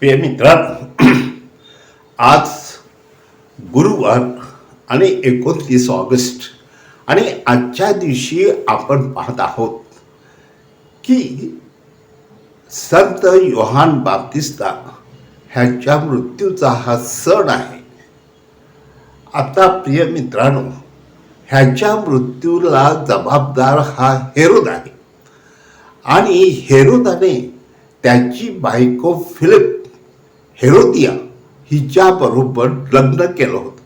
प्रिय मित्रांनो आज गुरुवार आणि एकोणतीस ऑगस्ट आणि आजच्या दिवशी आपण पाहत आहोत की संत योहान बाप्तिस्ता ह्याच्या मृत्यूचा हा सण आहे. आता प्रिय मित्रांनो ह्याच्या मृत्यूला जबाबदार हा हेरोद आहे. आणि हेरोदाने त्याची बायको फिलिप हेरोदिया हिच्याबरोबर लग्न केलं होतं.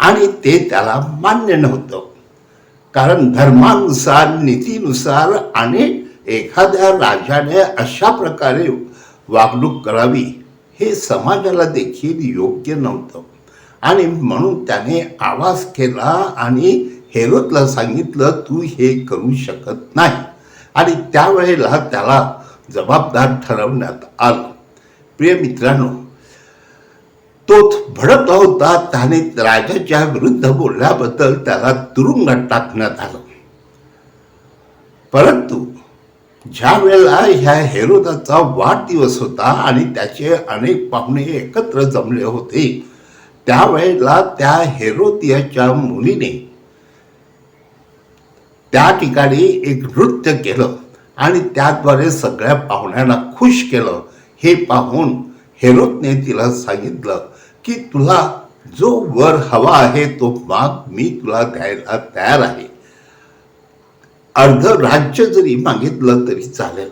आणि ते त्याला मान्य नव्हतं. कारण धर्मानुसार नीतीनुसार आणि एखाद्या राजाने अशा प्रकारे वागणूक करावी हे समाजाला देखील योग्य नव्हतं. आणि म्हणून त्याने आवाज केला आणि हेरोदला सांगितलं तू हे करू शकत नाही. आणि त्यावेळेला त्याला जबाबदार ठरवण्यात आलं. प्रिय मित्रांनो तो भडक होता त्याने राजाच्या विरुद्ध बोलल्याबद्दल त्याला तुरुंगात टाकण्यात आलं. परंतु ज्या वेळेला ह्या हेरोदाचा वाढदिवस होता आणि त्याचे अनेक पाहुणे एकत्र जमले होते त्यावेळेला त्या हेरोदियाच्या मुलीने त्या ठिकाणी एक नृत्य केलं आणि त्याद्वारे सगळ्या पाहुण्यांना खुश केलं. हे पाहून हेरोदने तिला सांगितलं की तुला जो वर हवा आहे तो माग मी तुला द्यायला तयार आहे. अर्ध राज्य जरी मागितलं तरी चालेल.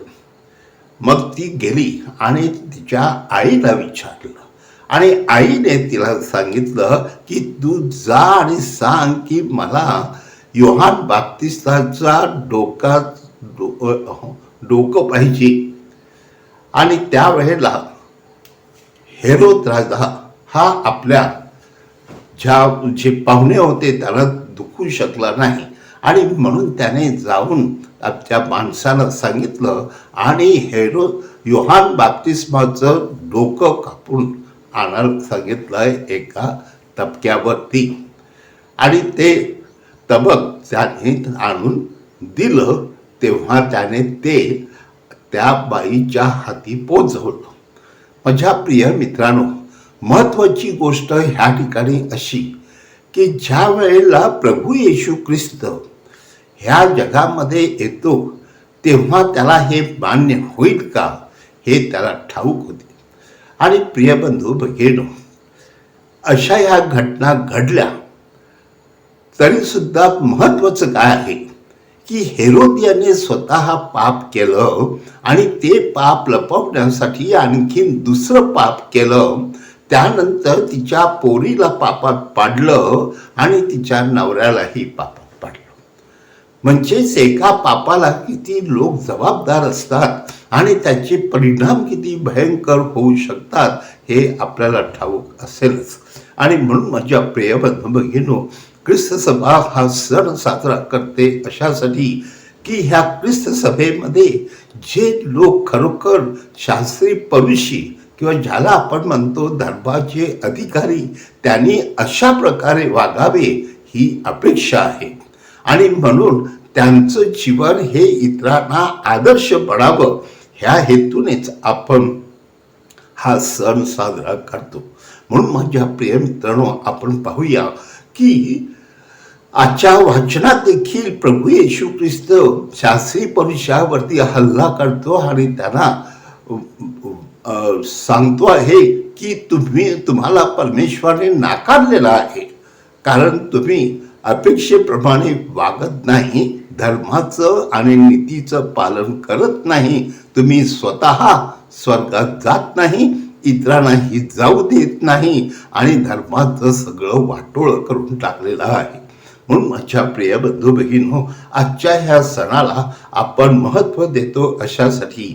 मग ती गेली आणि तिच्या आईला विचारलं. आणि आईने तिला सांगितलं की तू जा आणि सांग की मला योहान बाप्तिस्ताचा डोका डोकं पाहिजे. आणि त्यावेळेला हेरोद राजा हा आपल्या ज्या जे पाहुणे होते त्याला दुखू शकला नाही. आणि म्हणून त्याने जाऊन त्या माणसाला सांगितलं आणि हेरो योहान बाप्तिस्माचं डोकं कापून आणायला सांगितलं एका तबक्यावरती आणि ते तबक त्याने आणून दिलं तेव्हा त्याने ते त्या बाईच्या हाती पोचवलं माझ्या प्रिय मित्रांनो महत्वाची गोष्ट ह्या ठिकाणी अशी की ज्या वेळेला प्रभू येशू ख्रिस्त ह्या जगामध्ये येतो तेव्हा त्याला हे मान्य होईल का हे त्याला ठाऊक होते. आणि प्रिय बंधू अशा ह्या घटना घडल्या तरीसुद्धा महत्त्वाचं महत्वाचं काय आहे? की हेरोद यांनी स्वतः पाप केलं आणि ते पाप लपवण्यासाठी आणखीन दुसरं पाप केलं. त्यानंतर तिच्या पोरीला पापात पाडलं आणि तिच्या नवऱ्यालाही पापात पाडलं. म्हणजेच एका पापाला किती लोक जबाबदार असतात आणि त्याचे परिणाम किती भयंकर होऊ शकतात हे आपल्याला ठाऊक असेलच. आणि म्हणून माझ्या प्रिय बंधू भगिनो ख्रिस्त सभा हा सण साजरा करते अशासाठी की ह्या ख्रिस्त सभेमध्ये जे लोक खरोखर शास्त्री परुषी किंवा ज्याला आपण म्हणतो धर्माचे अधिकारी त्यांनी अशा प्रकारे वागावे ही अपेक्षा आहे. आणि म्हणून त्यांचं जीवन हे इतरांना आदर्श बनावं ह्या हेतूनेच आपण हा सण साजरा करतो. म्हणून माझ्या प्रिय मित्रांनो आपण पाहूया की आजच्या वाचनात देखील प्रभू येशू ख्रिस्त शास्त्री परुषावरती हल्ला करतो आणि त्यांना सांगतो आहे की तुम्ही तुम्हाला परमेश्वराने नाकारलेला आहे. कारण तुम्ही अपेक्षेप्रमाणे वागत नाही धर्माचं आणि नीतीचं पालन करत नाही तुम्ही स्वतः स्वर्गात जात नाही इतरांनाही जाऊ देत नाही आणि धर्माचं सगळं वाटोळं करून टाकलेलं आहे. म्हणून माझ्या प्रिय बंधू भगिनो आजच्या ह्या सणाला आपण महत्त्व देतो अशासाठी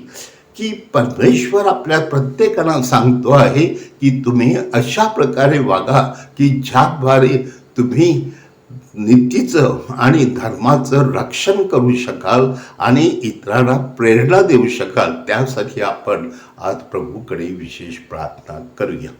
की परमेश्वर आपल्या प्रत्येकाला सांगतो आहे की तुम्ही अशा प्रकारे वागा की ज्याद्वारे तुम्ही नीतीचं आणि धर्माचं रक्षण करू शकाल आणि इतरांना प्रेरणा देऊ शकाल. त्यासाठी आपण आज प्रभूकडे विशेष प्रार्थना करूया.